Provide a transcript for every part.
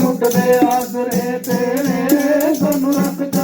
ਉੱਡਦੇ ਆਸਰੇ ਤੇਰੇ ਸਾਨੂੰ ਰੱਖ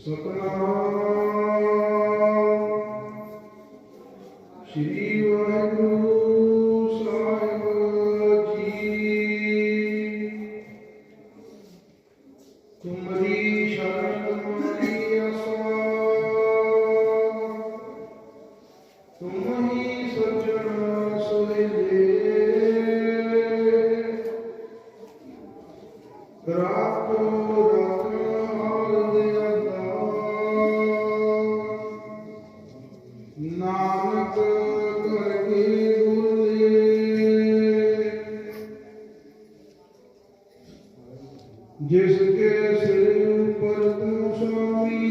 ਸਤਨਾਮ ਸ੍ਰੀ ਵਾਹਿਗੁਰੂ ਸਾਹਿਬ ਜੀ ਤੁਮਰੀ ਸ਼ਰਨ ਤੁਮਰੀ ਅਸਾ ਜਿਸ ਕੇ ਸਿਰ ਉੱਪਰ ਤੂੰ ਸੁਆਮੀ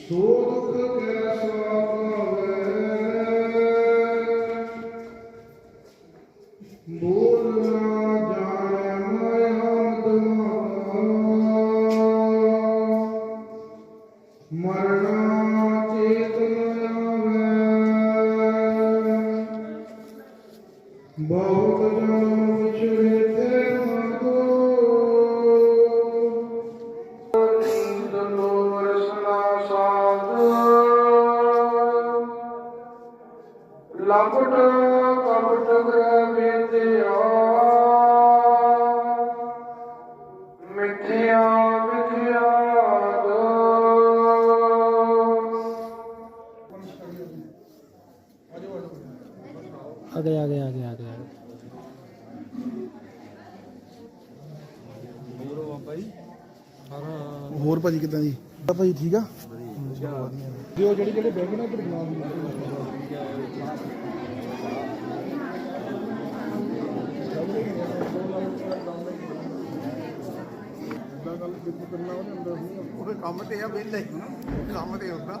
ਸੋ ਦੁਖ ਕੈਸਾ ਪਾਵੇ ਬੋਲ ਨਾ ਜਾਣੈ ਮੈਂ ਹਮਦ ਮਰਨਾ ਆ ਗਏ ਆ ਗਏ ਆ ਗਏ ਆ ਗਏ ਆ ਗਏ ਹੋਰ ਭਾਜੀ ਕਿਦਾਂ ਜੀ? ਆ ਭਾਜੀ ਠੀਕ ਆ? ਜੋ ਜਿਹੜੇ ਜਿਹੜੇ ਬੈਗ ਨਾ ਇੱਧਰ ਬਣਾ ਉਹ ਕੰਮ ਤੇ ਆ ਵਿਹਲੇ। ਕੰਮ ਤੇ ਹੁੰਦਾ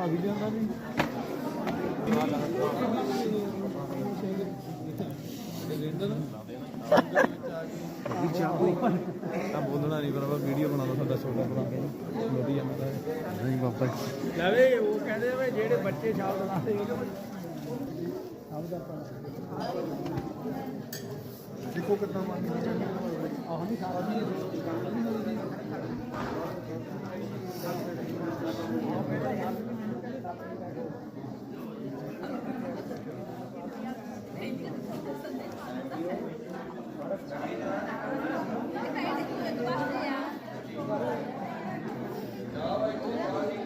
Pavilion tadi. ਵੀ ਤਾਂ ਬੋਲਣਾ ਨਹੀਂ ਪਰ ਵੀਡੀਓ ਬਣਾਉਂਦਾ ਸਾਡਾ ਛੋਟਾ ਭਰਾ ਨੋਟੀ ਜਾਂਦਾ ਨਹੀਂ ਬਾਬਾ ਲਵੇ ਉਹ ਕਹਿੰਦੇ ਵੇ ਜਿਹੜੇ ਬੱਚੇ ਸ਼ਬਦ ਲਾਉਂਦੇ ਦੇਖੋ ਕਿੰਨਾ ਮੰਨ ਆਹ ਨਹੀਂ ਸਾਰਾ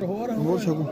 ਹੋਰ ਹੋਰ। ਛਕੋ